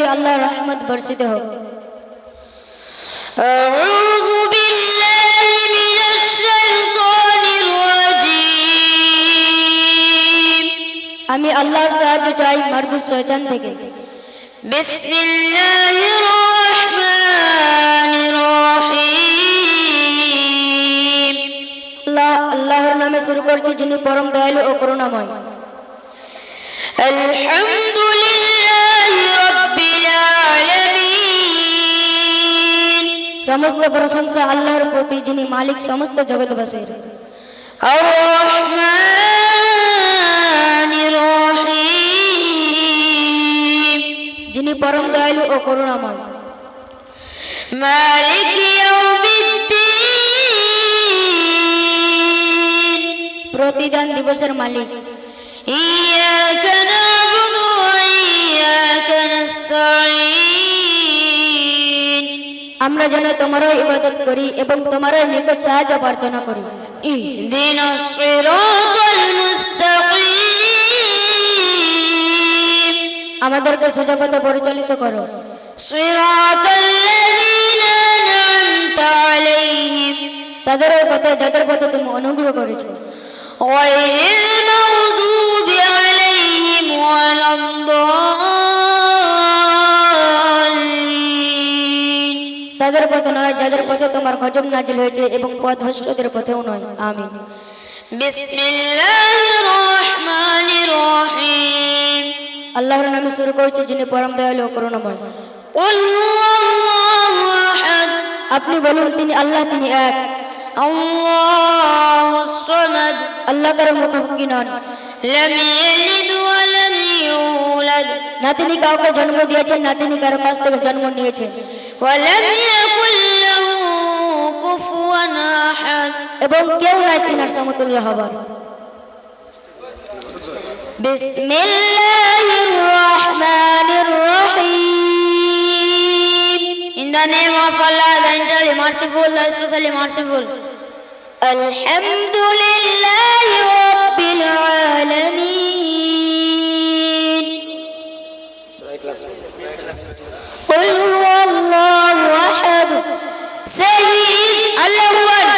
প্রতি আল্লাহর রহমত বর্ষিত হোক أعوذ بالله من الشيطان الرجيم আমি আল্লাহর সাহায্য চাই মারদুস শয়তান থেকে بسم الله الرحمن الرحيم আল্লাহ আল্লাহর নামে শুরু করছি যিনি পরম দয়ালু ও করুণাময় الحمد لله সমস্ত প্রশংসা আল্লাহর প্রতি যিনি মালিক সমস্ত জগৎবাসীর যিনি পরম দয়ালু ও করুণাময়। প্রতিদান দিবসের মালিক। আমরা যেন তোমারও ইবাদত করি এবং তোমারও নিকট সাহায্য প্রার্থনা করি اهدنا الصراط المستقيم আমাদেরকে সোজা পথে পরিচালিত করো صراط الذين أنعمت عليهم তাদের ওই পথে যাদের পথে তুমি অনুগ্রহ করেছো غير المغضوب عليهم ولا الضالين যাদের পথে নয় যাদের পথে তোমার গজব নাজিল হয়েছে এবং পথ হস্তদের পথেও নয়। আমি আল্লাহর নামে শুরু করছি যিনি পরম দয়ালু করুণাময়। আপনি বলুন তিনি আল্লাহ তিনি এক। আল্লাহ কারও মুখোমুখি নন। না তিনি কাউকে জন্ম দিয়েছেন না তিনি কারও কাছ থেকে জন্ম নিয়েছেন। ولم يكن له كفوا أحد এবং কেউ নাই তিনার সমতুল্য হবার بسم الله الرحمن الرحيم In the name of Allah, the entirely merciful, the especially merciful. الحمد لله رب العالمين قل هو الله أحد Say he is Allah one.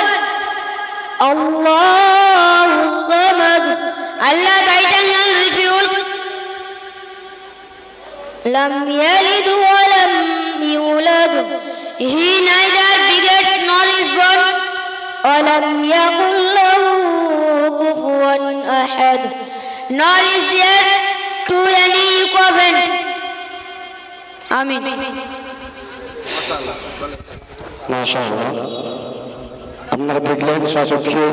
الله الصمد Allah the eternal refuge لم يلد ولم يولد He neither begets nor is born ولم يكن له كفوا أحد nor is there to any equivalent Amen মাশাআল্লাহ। আপনারা দেখলেন স্বচক্ষে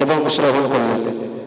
এবং শ্রবণ করলেন।